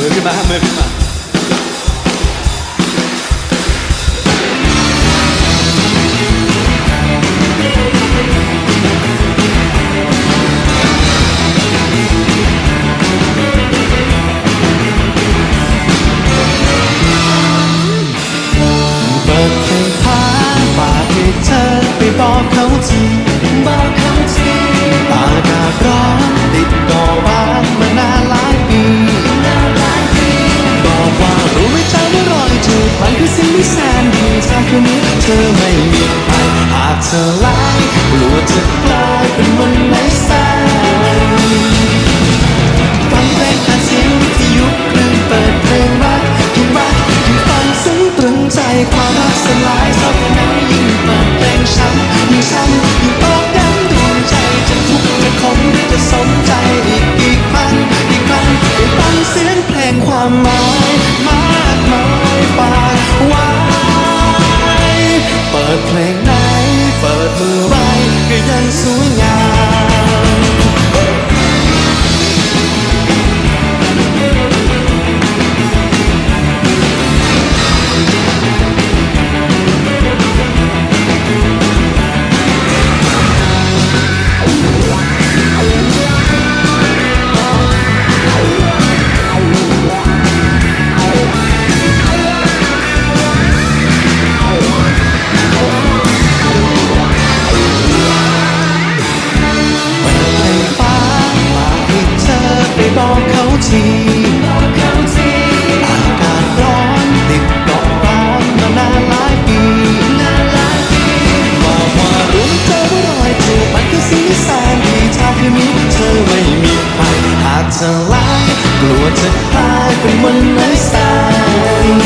มือขึ้นมามือขึ้นมาเปิดเพ กลัวจะกลายเป็นวันไหนแสนฟังเพลงผ่านเสียงวิทยุคลื่นเปิดเพลงรักยิ่งรักยิ่งฟังซึ้งตรึงใจความรักสลายสักแค่ยิ่งเปิดเพลงช้ำยิ่งช้ำยิ่งตอกย้ำดวงใจจะทุกข์จะขมหรือจะสมใจอีกกี่ครั้งอีกครั้งได้ฟังเสียงเพลงความหมายมากมายฝากไว้เปิดเพลง ไหนเปิด ทีอากาศร้อนติดดอกร้อนมานานหลายปีนานหลายปีบอกว่ารู้เธอว่ารอยจูบมันคือสิ่งที่แสนดีถ้าคืนนี้เธอไม่มีใครหากเธอไล่กลัวจะกลายเป็นวันไหนแสน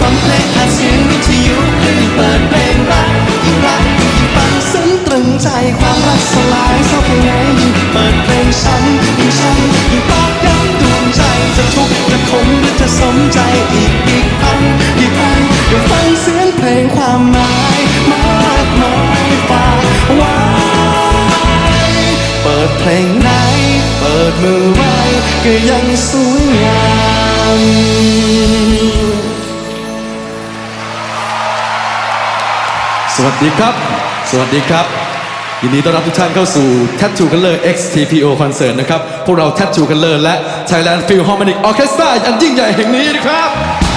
ฟังเพลงผ่านเสียงวิทยุคลื่นเปิดเพลงรักยิ่งรักยิ่งฟังซึ้งตรึงใจความรักสลายเศร้าเพียงไหนยิ่งเปิดเพลง ลงไหน เปิดมือไว้ก็ยังสวยงามสวัสดีครับ สวัสดีครับ ยินดีต้อนรับทุกท่านเข้าสู่ Tattoo Color X TPO Concert นะครับ พวกเรา Tattoo Color และ Thailand Philharmonic Orchestra อันยิ่งใหญ่แห่งนี้นะครับ